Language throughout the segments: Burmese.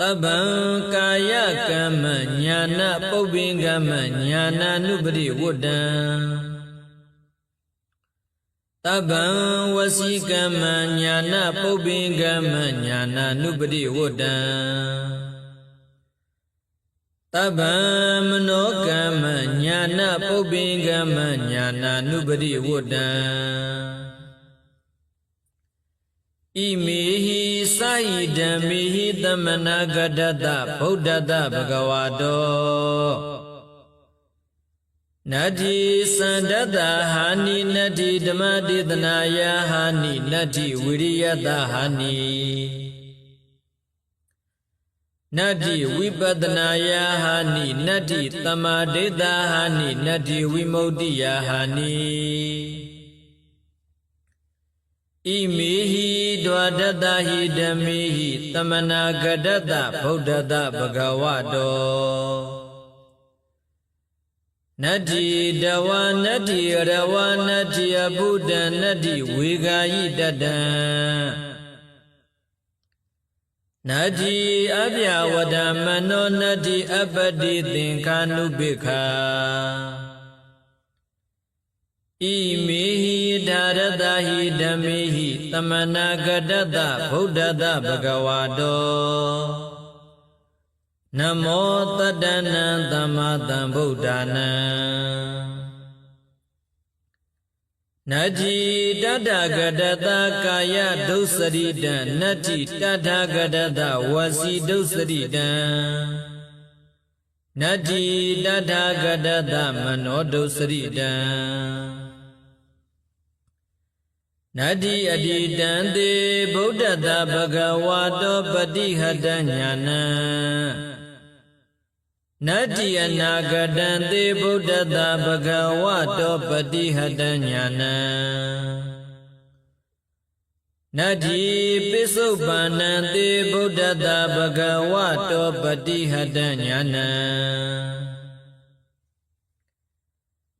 တဗ္ဗံကာယကမ္မညာနာပုပ္ပင်ကမ္မညာနာနုပရိဝတ္တံတဗ္ဗံဝစီကမ္မညာနာပုပ္ပင်ကမ္မညာနာနုပရိဝတ္တံတဗ္ဗံမနောကမ္မညာနာပုပ္ပင်ကမ္မညာနာနုပရိဝတ္တံဣမေဟိ စာယိဓမ္မေဟိသမနာဂတတဗုဒ္ဓတဘဂဝါတောနတ္တိသန္တတဟာနိနတ္တိဓမ္မဒေသနာယဟာနိနတ္တိဝိရိယတဟာနိနတ္တိဝိပဒနာယဟာနိနတ္တိသမာဓိတဟာနိနတ္တိဝိမု ക്തി ယဟာနိ ဣမေဟိဒွါဒတဟိဓမ္မေဟိသမနာဂတတဗုဒ္ဓတဘဂဝတောနတ္တိတဝနတ္တိရဝနတ္တိအဘုဒ္ဓနတ္တိဝေဂာယိတတံနတ္တိအပြဝဒမနောနတ္တိအပတိသင်္ခာနုပိခာဣမေဟိဒါရတ ဟိဓမ္မေဟိသမနာဂတတဗုဒ္ဓတဘဂဝါတောနမောတတနံသမ္မာသမ္ဗုဒ္ဓနာနတ္တိတတဂတတကာယဒုစရိတံနတ္တိတထဂတတဝစီဒုစရိတံနတ္တိတထဂတတမနောဒုစရိတံ နတ္တိအတိတံတေဗုဒ္ဓတဘဂဝါတောပတိဟတညာနံနတ္တိအနာဂတံတေဗုဒ္ဓတဘဂဝါတောပတိဟတညာနံနတ္တိပိစုပန္နံတေဗုဒ္ဓတဘဂဝါတောပတိဟတညာနံ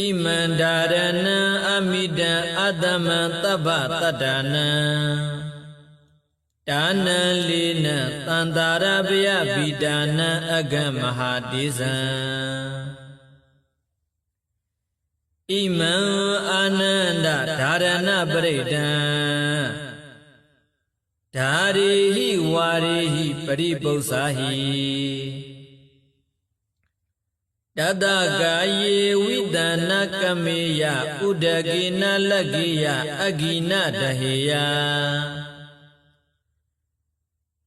ဣမန္ဒာရဏံအမိတံအတ္တမံတပ္ပတတ္တနံဒါနံလေးနံတန္တာရပယဗိဒါနံအဂမဟာတိဇံဣမံအာနန္ဒဓာရဏပရိဒံဓာရိဟိဝါရိဟိပရိပု္ပ္ပာဟိ တတကာယေဝိတနာကမေယဥဒကိနလကိယအဂိနတဟေယ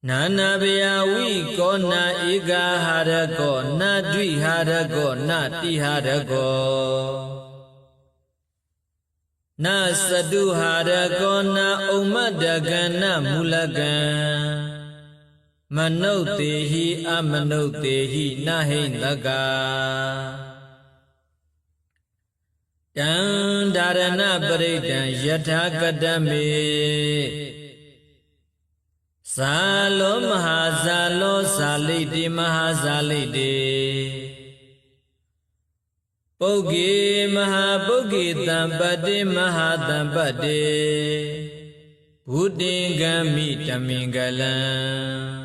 နာနာဘယဝိကောနာဧကဟာရကောနာဒွိဟာရကောနာတိဟာရကောနသတုဟာရကောနာဥမ္မတကနမူလကံ မနုဿေဟိအမနုဿေဟိနဟိန္တကာတံဒါရဏပရိဒံယထာကတမေဇာလောမဟာဇာလောဇာလိတိမဟာဇာလိတိပုဂ္ဂေမဟာပုဂ္ဂေတံပတ္တိမဟာတံပတ္တိဘုတင်ဂမိတမင်္ဂလံ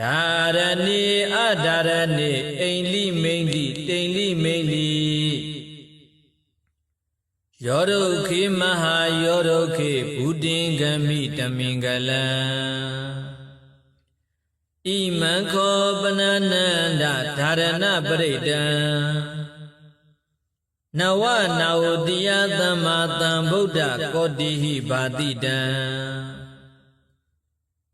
ဒါရဏေအဒါရဏေအိန္လိမိန်လိတိန်လိမိန်လိယောဒုခေမဟာယောဒုခေဘုဒင်ဂမိတမင်္ဂလံဣမံခောပနနန္ဒဓာရဏပရိဒံနဝနာဝတိယသမ္မာသမ္ဗုဒ္ဓကောတိဟိဘာတိတံ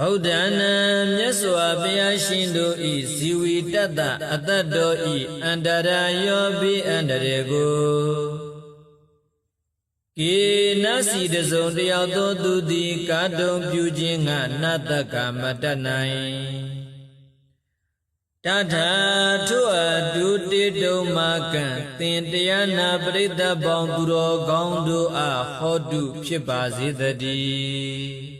ဗုဒ္ဓနာမြတ်စွာဘုရားရှင်တို့ဤဇီဝီတတ္တအတ္တတော်ဤအန္တရာယောပိအန္တရေကိုကေနစီတစုံတယောက်သောသူသည်ကာတုံပြုခြင်းကနတ္တကမတတ်နိုင်တထာထုအတုတေတုံမာကံသင်တရားနာပရိသတ်ပေါင်းသူတော်ကောင်းတို့အားဟောတုဖြစ်ပါစေတည်း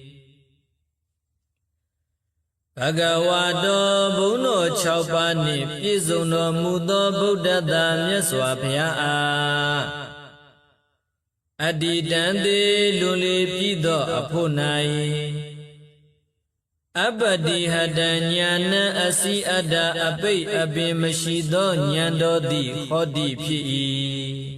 ဘဂဝါတော်ဘုန်းတော်6ပါးနှင့်ပြည့်စုံတော်မူသောဗုဒ္ဓသာမြတ်စွာဘုရားအားအတ္တိတံသေးလွန်လေပြီးသောအဖို့၌အပတိဟတညာဏအစီအတ္တအပိတ်အပင်မရှိသောဉာဏ်တော်သည်ဟောတိဖြစ်၏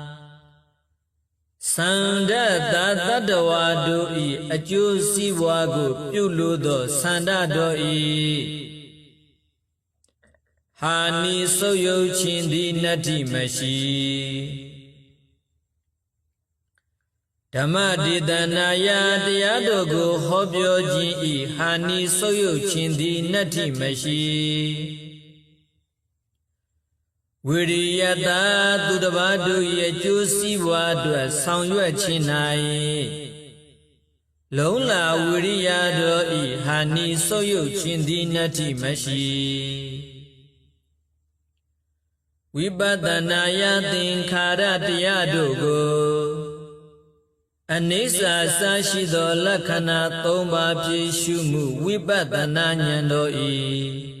သန္ဒတတတ္တဝါတို့ဤအကျိုးစီးပွားကို ပြုလို့သောသန္ဒတော်ဤဟာနိဆုပ်ယုတ်ခြင်းသည်နတ္တိမရှိဓမ္မဒေသနာယတရားတို့ကိုဟောပြောခြင်းဤဟာနိဆုပ်ယုတ်ခြင်းသည်နတ္တိမရှိ ဝိရိယတာသူတစ်ပါးတို့၏အကျိုးစီးပွားအတွက်ဆောင်ရွက်ခြင်း၌လုံးလာဝိရိယတော်ဤဟာနိဆုပ်ယုတ်ခြင်းသည်နတ္တိမရှိဝိပဿနာယသင်္ခါရတရားတို့ကိုအနိစ္စစရှိသောလက္ခဏာ၃ပါးဖြည့်ရှုမှုဝိပဿနာဉာဏ်တော်ဤ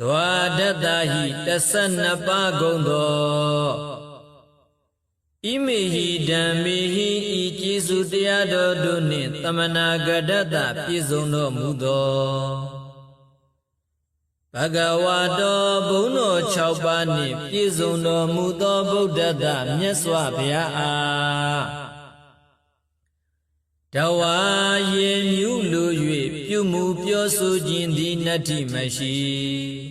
ဒွါဒတ္တဟိ12ပါးကုန်သောဣမေဟိဓမ္မေဟိဤကျေစုတရားတော်တို့နှင့်တမနာဂဒတ္တပြည့်စုံတော်မူသောဘဂဝါတော်ဘုံတော်6ပါးနှင့်ပြည့်စုံတော်မူသောဗုဒ္ဓတမြတ်စွာဘုရားအားတဝါယေမြူလူ၍ပြုမှုပြောဆိုခြင်းသည်နတ္တိမရှိ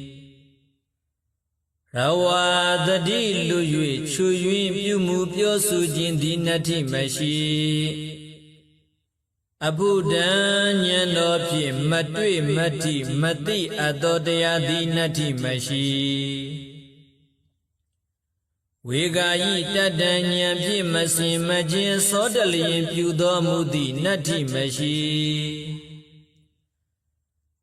ရဝါတတိလူ၍ချွ၍ပြုမှုပြောဆိုခြင်းသည်နတ္တိမရှိအဘုဒ္ဓံဉာဏ်တော်ဖြင့်မတွေ့မတိမတိအပ်သောတရားသည်နတ္တိမရှိဝေဂာယိတတ္တဉာဏ်ဖြင့်မစင်မခြင်းသောတလျင်ပြုတော်မူသည့်နတ္တိမရှိ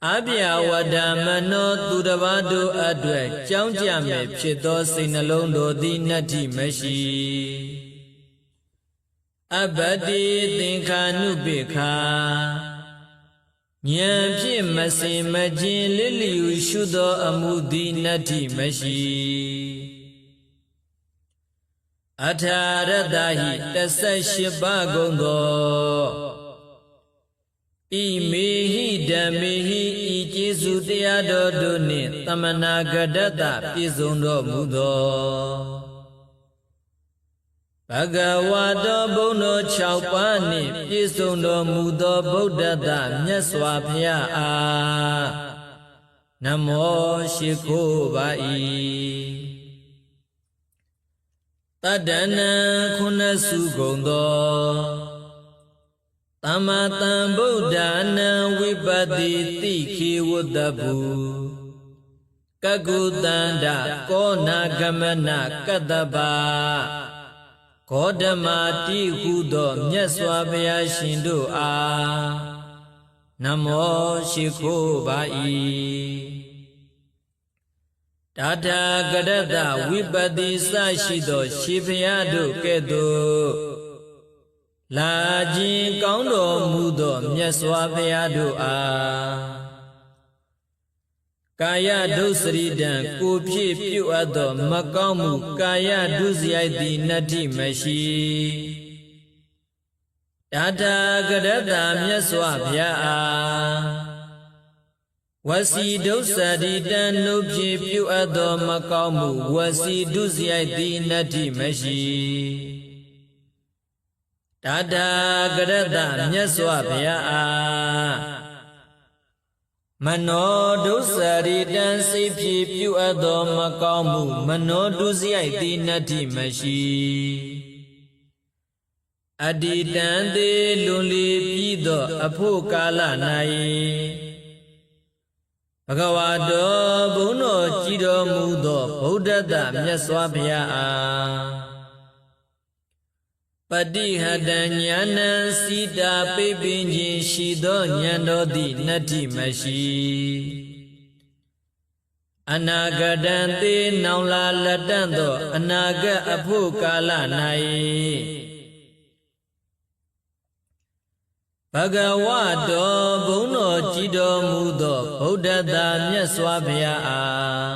အပြာဝဒမနောသူတစ်ပါးတို့အတွက်ကြောင်းကြမဲ့ဖြစ်သောစိတ်နှလုံးတို့သည်နတ္တိမရှိအဘတိသင်္ခာနုပိခာဉာဏ်ဖြင့်မစင်မခြင်းလစ်လျူရှုသောအမှုသည်နတ္တိမရှိအထာရတဟိ18ပါးကုန်သောဣမေဟိ ဓမ္မေဟိဤကျေစုတရားတော်တို့နှင့်တမနာဂဒတပြည့်စုံတော်မူသောဘဂဝါတော်ဘုံတော်6ပါးနှင့်ပြည့်စုံတော်မူသောဗုဒ္ဓတမြတ်စွာဘုရားအားနမောရှိခိုးပါ၏တတ္တနံခုနစုကုန်သော သမ္မာတံဗုဒ္ဓနာဝိပတိတိခေဝတ္တဘူကကုတန္တကောနာဂမနကတ္တပါဂေါတမတိဟုသောမြတ်စွာဘုရားရှင်တို့အားနမောရှိခိုးပါ၏တာတာကရတဝိပတိစရှိသော ရှင်ဘုရားတို့ကဲ့သို့ လာခြင်းကောင်းတော်မူသောမြတ်စွာဘုရားတို့အားကာယဒုစရိတံကိုဖြစ်ပြုအပ်သောမကောင်းမှုကာယဒုစရိုက်သည်နတ္တိမရှိတထာဂရတမြတ်စွာဘုရားအားဝစီဒုစရိတံနှုတ်ဖြစ်ပြုအပ်သောမကောင်းမှုဝစီဒုစရိုက်သည်နတ္တိမရှိ တထာဂရတမြတ်စွာဘုရားအားမနောဒုစရိတံစိတ်ဖြစ်ပြုအပ်သောမကောင်းမှု မနောဒုစရိုက်သည်နတ္တိမရှိအတ္တိတံသေးလွန်လီပြီးသောအဖို့ကာလ၌ဘဂဝါတော်ဘုန်းတော်ကြည်တော်မူသောဗုဒ္ဓတမြတ်စွာဘုရားအား ပတိဟတံညာဏံစီတာပိပင်ခြင်းရှိသောဉာဏ်တော်သည်နတ္တိမရှိအနာဂတံသေနောင်လာလက်တန့်သောအနာဂတ်အဖို့ကာလ၌ဘဂဝတော်ဘုန်းတော်ကြည်တော်မူသောဗုဒ္ဓသာမြတ်စွာဘုရားအား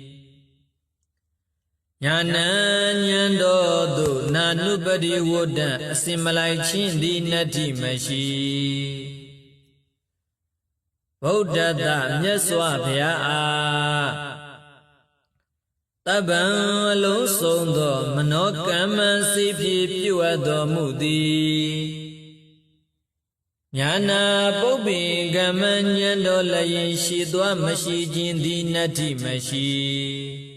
ညာဏဉဏ်တော်သို့နာနုပတိဝတ္တအစင်မလိုက်ချင်းသည်နတ္တိမရှိဗုဒ္ဓတမြတ်စွာဘုရားအားတပံအလုံးစုံသော မနောကမ္မစိဖြစ်ပြုအပ်တော်မူသည်ညာနာပုပ္ပင်ကမ္မဉဏ်တော်လည်းရှိသွားမရှိခြင်းသည်နတ္တိမရှိ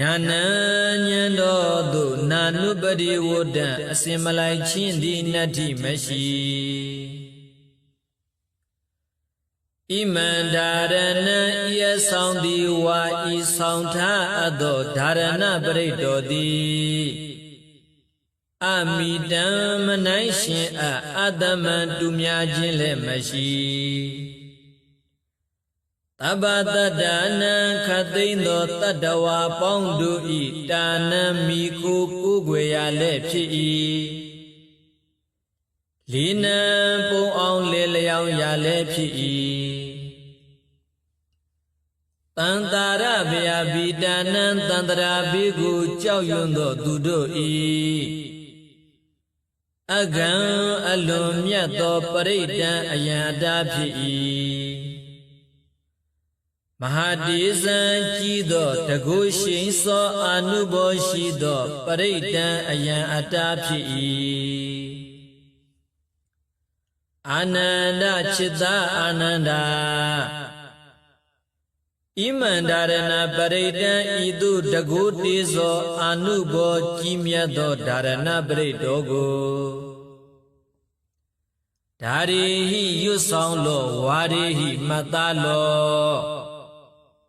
ညာဏဉဏ်တော်သို့နာနုပတိဝတ္တအစင်မလိုက်ချင်းသည်နတ္တိမရှိဣမန္ဒာရဏံဤအဆောင်သည်ဝါဤဆောင်ထားအပ်သောဓာရဏပရိတ်တော်သည်အမိတံမနိုင်ရှင်အအတ္တမံတူများခြင်းလည်းမရှိ တပ္ပတတ္တနံခသိမ့်သောတတ္တဝါပေါင်းတို့ဤတာနံမိကိုကိုွယ်ရလည်းဖြစ်၏လီနံပုံအောင်လေလျောင်းရလည်းဖြစ်၏တန်တာရဗျာဘိတာနံတန္တရာဘိကိုကြောက်ရွံ့သောသူတို့ဤအကံအလွန်မြတ်သောပရိဒံအယံတာဖြစ်၏ မဟာတေဇံကြီးသောတကုရှိန်သောအာနုဘောရှိသောပရိဒံအယံအတားဖြစ်၏အာနန္ဒจิตာအာနန္ဒာဣမန္ဒရဏပရိဒံဤသို့တကုတေဇောအာနုဘောကြီးမြတ်သောဒါရဏပရိတောကိုဓာရီဟိရွတ်ဆောင်လောဝါရီဟိမတ္တလော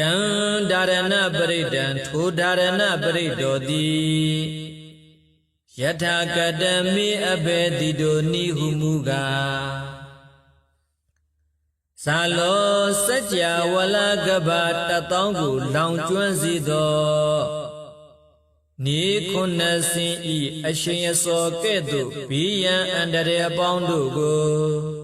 တံဒါရဏပရိဒံထိုဒါရဏပရိတောတိယထာကတမိအဘေတိတို့နိဟုမူကားဇာလောစัจ java ဝလကဘာတတောင်းကိုလောင်ကျွမ်းစေသောနေခုနစင်ဤအရှင်အစောကဲ့သို့ဘီယံအန္တရာယ်အပေါင်းတို့ကို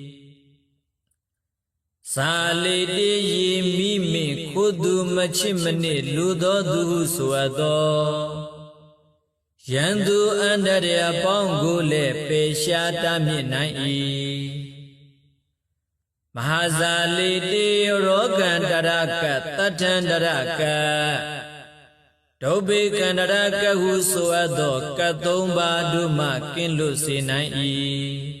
သာလေတေယီမိမိခုသူမချစ်မနစ်လူသောသူဆိုသောယံသူအန္တရာယ်ပေါင်းကိုလည်းပေရှားတမြင့်နိုင်၏မဟာဇာလိတေရောကန္တရကတထန္တရကဒုဗ္ဗေကန္တရကဟုဆိုအပ်သောကတ်သုံးပါးတို့မှကင်းလွတ်စေနိုင်၏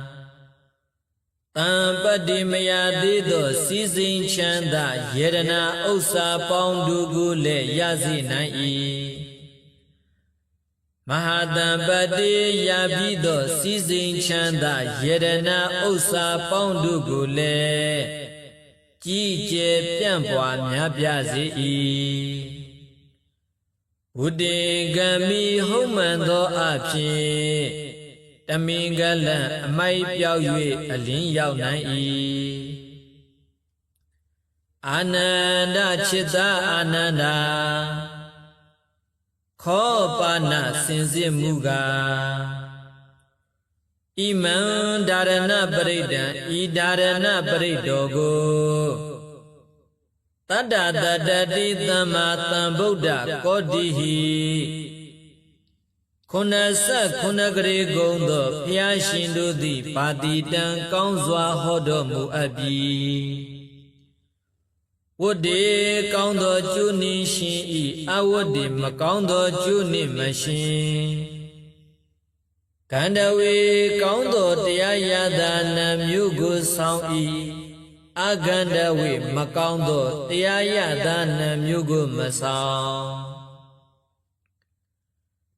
တံပတ္တိမယသေးသောစီစဉ်ချမ်းသာယေရနာဥစ္စာပေါင်းတို့ကိုလည်းရစေနိုင်၏မဟာတံပတိရပြီးသောစီစဉ်ချမ်းသာယေရနာဥစ္စာပေါင်းတို့ကိုလည်းကြည်ကျယ်ပြန့်ပွားများပြားစေ၏ဝုတေကမိဟုတ်မှန်သောအဖြစ် တမင်္ဂလံအမိုက်ပြောက်၍အလင်းရောက်နိုင်၏အာနန္ဒจิตာအာနန္ဒာခောပါဏစင်စစ်မှုကဣမံဒါရဏပရိဒံဤဒါရဏပရိတောကိုတတ္တတတတိသမ္မာသမ္ဗုဒ္ဓကောတိဟိ ခုနဆက်ခုနကရေကုံသောဘုရားရှင်တို့သည်ပါတိတံကောင်းစွာဟောတော်မူအပ်ပြီဝတ္တေကောင်းသောကျိုးနှင်းရှင်ဤအဝတ္တေမကောင်းသောကျိုးနှင့်မရှင်ကန္တဝေကောင်းသောတရားရတာနာမျိုးကိုဆောင်ဤအကန္တဝေမကောင်းသောတရားရတာနာမျိုးကိုမဆောင်